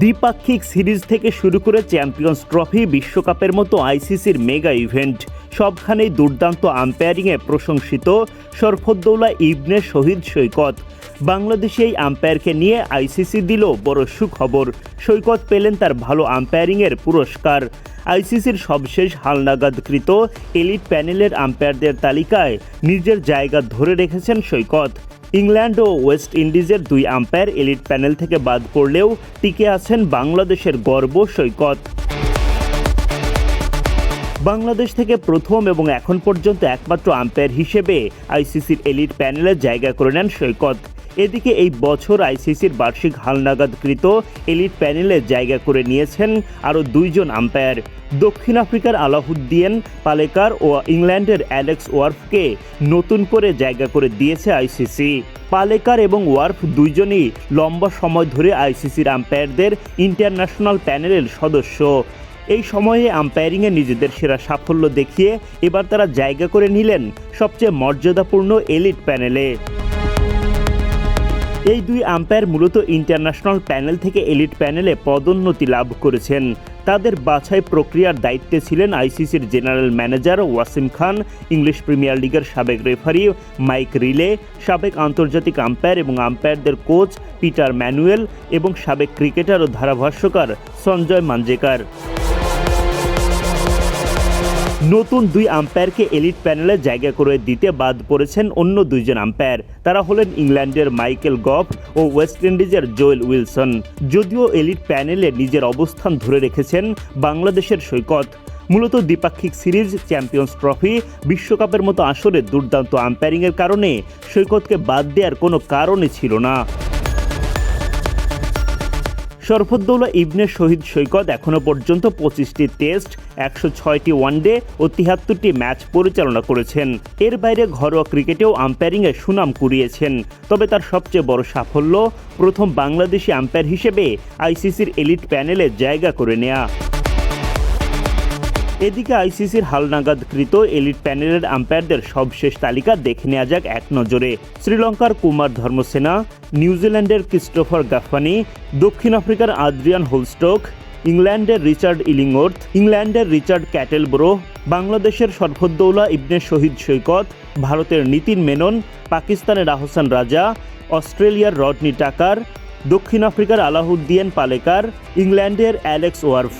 দ্বিপাক্ষিক সিরিজ থেকে শুরু করে চ্যাম্পিয়ন্স ট্রফি বিশ্বকাপের মতো আইসিসির মেগা ইভেন্ট। সবখানেই দুর্দান্ত আম্পায়ারিংয়ে প্রশংসিত শরফদ্দৌলা ইবনে শহীদ সৈকত। বাংলাদেশে এই আম্পায়ারকে নিয়ে আইসিসি দিল বড় সুখবর। সৈকত পেলেন তার ভালো আম্পায়ারিংয়ের পুরস্কার। আইসিসির সবশেষ হালনাগাদকৃত এলিট প্যানেলের আম্পায়ারদের তালিকায় নিজের জায়গা ধরে রেখেছেন সৈকত। ইংল্যান্ড ও ওয়েস্ট ইন্ডিজের দুই আম্পায়ার এলিট প্যানেল থেকে বাদ পড়লেও টিকে আছেন বাংলাদেশের গর্ব সৈকত। বাংলাদেশ থেকে প্রথম এবং এখন পর্যন্ত একমাত্র আম্পায়ার হিসেবে আইসিসির এলিট প্যানেলে জায়গা করে নেন সৈকত। এদিকে এই বছর আইসিসির বার্ষিক হালনাগাদকৃত এলিট প্যানেলে জায়গা করে নিয়েছেন আরও দুইজন আম্পায়ার। দক্ষিণ আফ্রিকার আলাহুদ্দিন পালেকার ও ইংল্যান্ডের অ্যালেক্স ওয়ার্ফকে নতুন করে জায়গা করে দিয়েছে আইসিসি। পালেকার এবং ওয়ার্ফ দুইজনই লম্বা সময় ধরে আইসিসির আম্পায়ারদের ইন্টারন্যাশনাল প্যানেলের সদস্য। এই সময়ে আম্পায়ারিংয়ে নিজেদের সেরা সাফল্য দেখিয়ে এবার তারা জায়গা করে নিলেন সবচেয়ে মর্যাদাপূর্ণ এলিট প্যানেলে। এই দুই আম্পায়ার মূলত ইন্টারন্যাশনাল প্যানেল থেকে এলিট প্যানেলে পদোন্নতি লাভ করেছেন। তাদের বাছাই প্রক্রিয়ার দায়িত্বে ছিলেন আইসিসির general manager Wasim Khan, English Premier লিগের সাবেক রেফারি মাইক রিলে, সাবেক আন্তর্জাতিক আম্পায়ার এবং আম্পায়ারদের কোচ পিটার ম্যানুয়েল এবং সাবেক ক্রিকেটার ও ধারাভাষ্যকার সঞ্জয় মাঞ্জেকার। নতুন দুই আম্পায়ারকে এলিট প্যানেলে জায়গা করে দিতে বাদ পড়েছেন অন্য দুইজন আম্পায়ার। তারা হলেন ইংল্যান্ডের মাইকেল গফ ও ওয়েস্ট ইন্ডিজের জোয়েল উইলসন। যদিও এলিট প্যানেলে নিজের অবস্থান ধরে রেখেছেন বাংলাদেশের সৈকত। মূলত দ্বিপাক্ষিক সিরিজ, চ্যাম্পিয়ন্স ট্রফি, বিশ্বকাপের মতো আসরে দুর্দান্ত আম্পায়ারিংয়ের কারণে সৈকতকে বাদ দেওয়ার কোনো কারণই ছিল না। শরফদ্দৌলা ইবনে শহীদ সৈকত এখনও পর্যন্ত পঁচিশটি টেস্ট, একশো ছয়টি ওয়ানডে ও তিহাত্তরটি ম্যাচ পরিচালনা করেছেন। এর বাইরে ঘরোয়া ক্রিকেটেও আম্পায়ারিংয়ে সুনাম কুড়িয়েছেন। তবে তার সবচেয়ে বড় সাফল্য, প্রথম বাংলাদেশি আম্পায়ার হিসেবে আইসিসির এলিট প্যানেলে জায়গা করে নেয়া। এদিকে আইসিসির হালনাগাদকৃত এলিট প্যানেলের আম্পায়ারদের সবশেষ তালিকা দেখে নেওয়া যাক এক নজরে। শ্রীলঙ্কার কুমার ধর্মসেনা, নিউজিল্যান্ডের ক্রিস্টোফার গাফানি দক্ষিণ আফ্রিকার আদ্রিয়ান হোলস্টোক, ইংল্যান্ডের রিচার্ড ইলিংওর্থ ইংল্যান্ডের রিচার্ড ক্যাটেলব্রো, বাংলাদেশের সরফদ্দৌলা ইবনে শহীদ সৈকত, ভারতের নীতিন মেনন, পাকিস্তানের আহসান রাজা, অস্ট্রেলিয়ার রডনি টাকার, দক্ষিণ আফ্রিকার আলাহুদ্দিন পালেকার, ইংল্যান্ডের অ্যালেক্স ওয়ার্ফ।